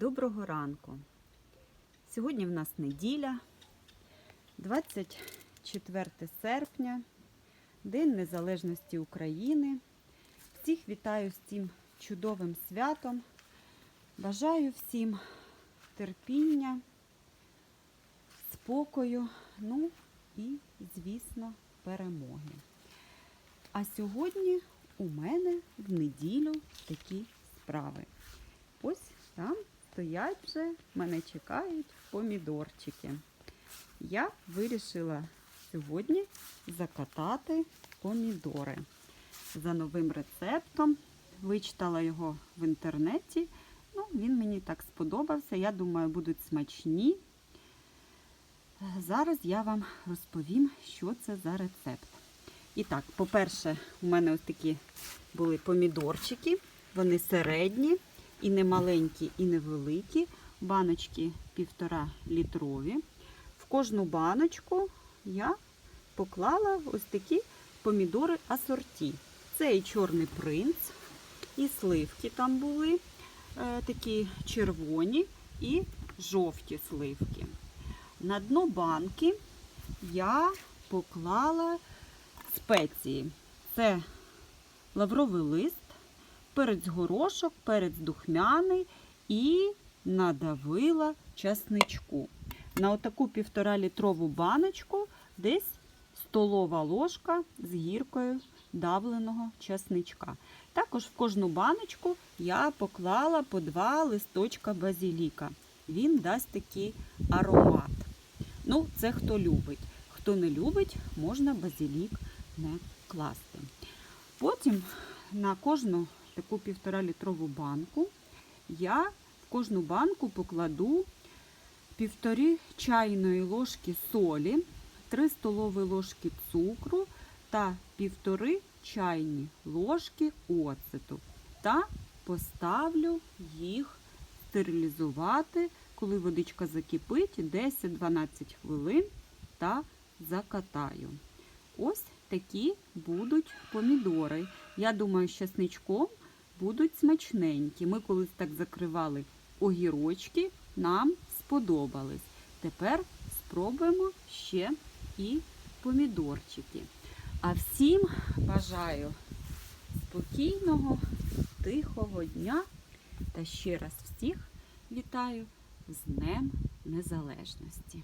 Доброго ранку. Сьогодні в нас неділя, 24 серпня, День Незалежності України. Всіх вітаю з цим чудовим святом. Бажаю всім терпіння, спокою, ну і, звісно, перемоги. А сьогодні у мене в неділю такі справи. Ось там стоять вже, мене чекають помідорчики. Я вирішила сьогодні закатати помідори за новим рецептом. Вичитала його в інтернеті. Ну, він мені так сподобався. Я думаю, будуть смачні. Зараз я вам розповім, що це за рецепт. І так, по-перше, у мене ось такі були помідорчики. Вони середні, і не маленькі, і не великі. Баночки півтора літрові. В кожну баночку я поклала ось такі помідори асорті. Це і чорний принц, і сливки там були, е, такі червоні і жовті сливки. На дно банки я поклала спеції. Це лавровий лист, перець горошок, перець духмяний і надавила часничку. На отаку півтора літрову баночку десь столова ложка з гіркою давленого часничка. Також в кожну баночку я поклала по два листочка базіліка. Він дасть такий аромат. Ну, це хто любить. Хто не любить, можна базилік не класти. Потім на кожну таку півтора літрову банку я в кожну банку покладу півтори чайної ложки солі, 3 столові ложки цукру та півтори чайні ложки оцету. Та поставлю їх стерилізувати, коли водичка закипить 10-12 хвилин та закатаю. Ось такі будуть помідори. Я думаю, з часничком будуть смачненькі. Ми колись так закривали огірочки, нам сподобались. Тепер спробуємо ще і помідорчики. А всім бажаю спокійного, тихого дня та ще раз всіх вітаю з Днем Незалежності.